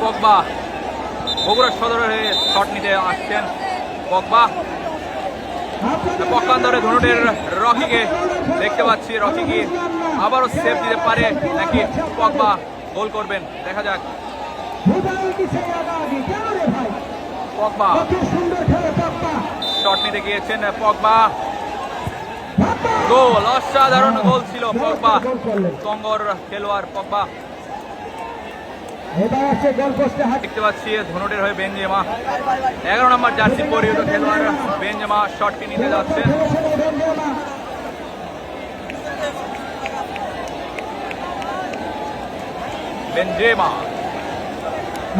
পকবা বগুড়া সদরের হয়ে শট নিতে আসছেন পকবা পক্ষান্তরে ধনুটের রকিকে দেখতে পাচ্ছি, রকি কি আবারও সেফ দিতে পারে নাকি পকবা গোল করবেন? দেখা যাক। পকবা শট নিতে গিয়েছেন পগবা। গোল অসাধারণ গোল ছিল পগবা। কঙ্গর খেলোয়াড় পগবা। দেখতে পাচ্ছি ধনুটের হয়ে বেঞ্জেমা। এগারো নম্বর জার্সি পরিহিত খেলোয়াড় বেঞ্জেমা শটটি নিতে যাচ্ছেন বেঞ্জেমা।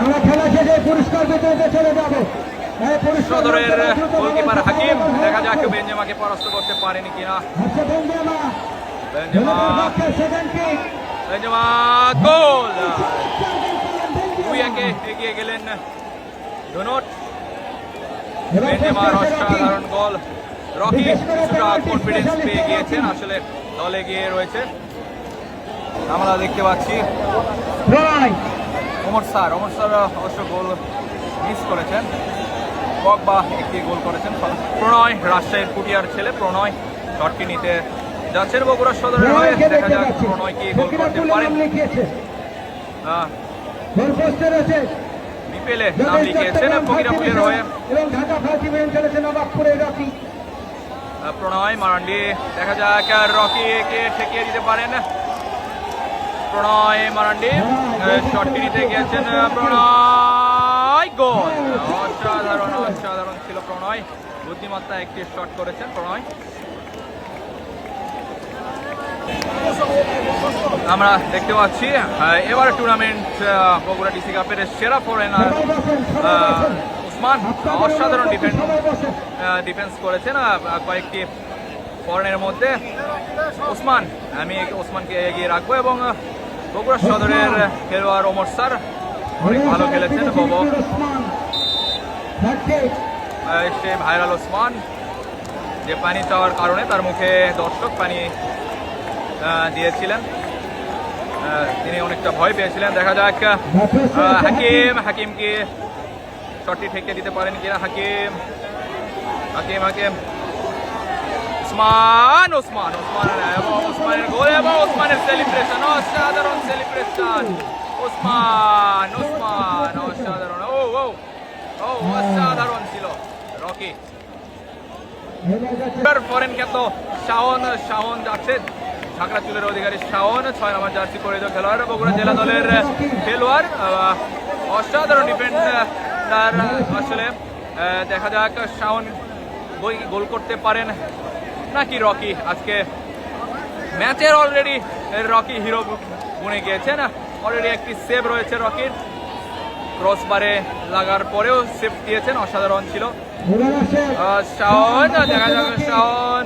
আমরা খেলা শেষে পুরস্কার বিতরণে চলে যাব। সদরের গোলকিপার হাকিম দেখা যাক বেঞ্জেমাকে পরাস্ত করতে পারেনি কিনা। বেঞ্জামা। বেঞ্জেমা। গোল! দুই একে এগিয়ে গেলেন ধনুট বেঞ্জেমার অসাধারণ গোল। রকি কিছুটা কনফিডেন্স পেয়ে গিয়েছেন আসলে দলে গিয়ে রয়েছে। আমরা দেখতে পাচ্ছি। ওমর স্যার ওমর স্যার অবশ্য গোল মিস করেছেন। পগবা একটি গোল করেছেন প্রণয় রাজশাহীর কুটিয়ার ছেলে প্রণয় শটটি নিতে যাচ্ছেন বগুড়া সদরের হয়ে। দেখা যাক প্রণয় কি গোল করতে পারেন বিপিএলে নাম লিখিয়েছেন ফকিরাপুলের হয়ে। প্রণয় মারান্ডি দেখা যাক আর রকি কে ঠেকিয়ে দিতে পারেন। প্রণয় মারান্ডি শটটি নিতে গিয়েছেন আহ, প্রণয় অসাধারণ অসাধারণ ছিল প্রণয়। বুদ্ধিমত্তা একটি শট করেছেন প্রণয়। আমরা দেখতে পাচ্ছি এবার টুর্নামেন্ট বগুড়া ডিসি কাপের সেরা ফরেনার উসমান অসাধারণ ডিফেন্স ডিফেন্স করেছেন কয়েকটি ফরেনের মধ্যে। ওসমান, আমি ওসমানকে এগিয়ে রাখব এবং বগুড়া সদরের খেলোয়াড় ওমর স্যার অনেক ভালো খেলেছেন বব। সে ভাইরাল ওসমান। যে পানি চাওয়ার কারণে তার মুখে দর্শক পানি দিয়েছিলেন। তিনি অনেকটা ভয় পেয়েছিলেন। দেখা যাক হাকিম হাকিমকে শটটি ঠেকে দিতে পারেন কিনা? হাকিম হাকিম হাকিম। ওসমান ওসমান ওসমান এবং ওসমানের গোল এবং ওসমানের সেলিব্রেশন অসাধারণ সেলিব্রেশন ওসমান ওসমান অসাধারণ। ও ও ও অসাধারণ ছিল। রকি। ফরেন খ্যাত শাওন শাওন যাচ্ছে। ঝাঁকড়া চুলের অধিকারী শাওন ছয় নম্বর জার্সি পরিহিত খেলোয়াড় বগুড়া জেলা দলের খেলোয়াড়। অসাধারণ ডিফেন্ডার আসলে। আহ, দেখা যাক শাওন গোল- গোল করতে পারেন নাকি রকি। আজকে ম্যাচের অলরেডি রকি হিরো গুনে গিয়েছেন। অলরেডি একটি সেভ রয়েছে রকির। ক্রসবারে লাগার পরেও সেভ দিয়েছেন, অসাধারণ ছিল। শাওন, দেখা যাবে শাওন।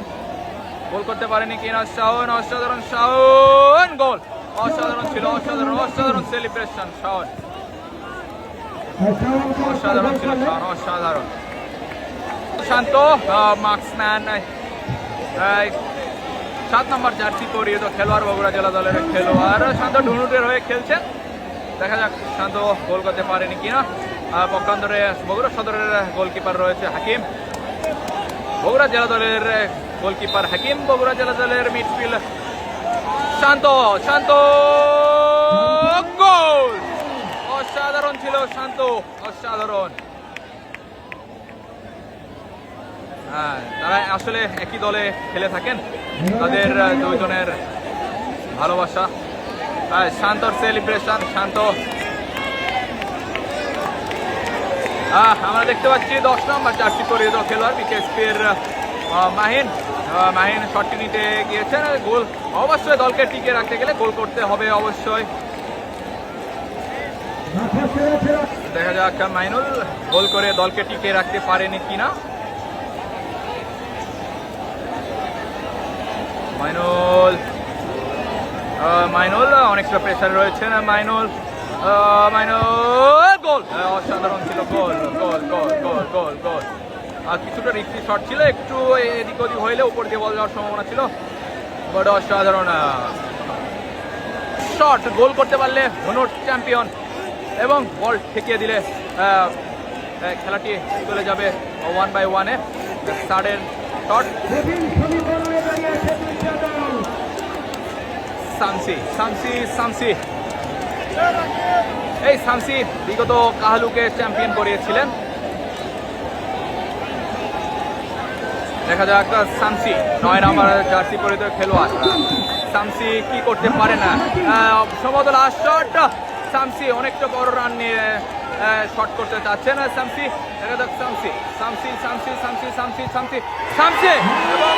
গোল করতে পারেনি কিনা শাওন, অসাধারণ শাওন, গোল। অসাধারণ ছিল, অসাধারণ অসাধারণ সেলিব্রেশন শাওন। অসাধারণ ছিল, শাওন, অসাধারণ। শান্ত মার্কসম্যান সাত নম্বর জার্সি পরিহিত খেলোয়াড় বগুড়া জেলা দলের খেলোয়াড়। শান্ত ঢুনুটের হয়ে খেলছেন। দেখা যাক শান্ত গোল করতে পারেনি কিনা। পক্ষান্তরে বগুড়া সদরের গোলকিপার রয়েছে হাকিম। বগুড়া জেলা দলের গোলকিপার হাকিম, বগুড়া জেলা দলের মিডফিল্ড শান্ত। শান্ত গোল! অসাধারণ ছিল শান্ত, অসাধারণ। হ্যাঁ তারা আসলে একই দলে খেলে থাকেন। তাদের দুইজনের ভালোবাসা। হ্যাঁ, শান্তর সেলিব্রেশন শান্ত। আমরা দেখতে পাচ্ছি দশ নম্বর চারটি পরিহিত খেলোয়াড় বিকেএসপির মাহিন। মাহিন শটটি নিতে গিয়েছেন। গোল অবশ্যই দলকে টিকে রাখতে গেলে গোল করতে হবে অবশ্যই। দেখা যাক মাইনুল গোল করে দলকে টিকে রাখতে পারেনি কিনা। মাইনুল। মাইনুল অনেকটা প্রেসার রয়েছেন মাইনুল? মাইনুল গোল! আহ, অসাধারণ ছিল গোল গোল গোল গোল গোল গোল। আর কিছুটা রিক্সি শট ছিল একটু এদিক ওদিক হইলে উপর দিয়ে বল যাওয়ার সম্ভাবনা ছিল। বাট অসাধারণ শট গোল করতে পারলে ধনুর চ্যাম্পিয়ন এবং বল ঠেকিয়ে দিলে খেলাটি চলে যাবে ওয়ান বাই ওয়ানে সাডেন শট সামসি সামসি সামসি। এই সামসি, বিগত কাহালুকে চ্যাম্পিয়ন করিয়েছিলেন। দেখা যাক, সামসি, নয় নাম্বার জার্সি পরিত খেলোয়াড়। সামসি কি করতে পারে না? সম্ভবত লাস্ট শট সামসি অনেকটা বড় রান নিয়ে শট করতে চাচ্ছেন। সামসি, দেখা যাক, সামসি। সামসি সামসি সামসি সামসি সামসি সামসি। এবং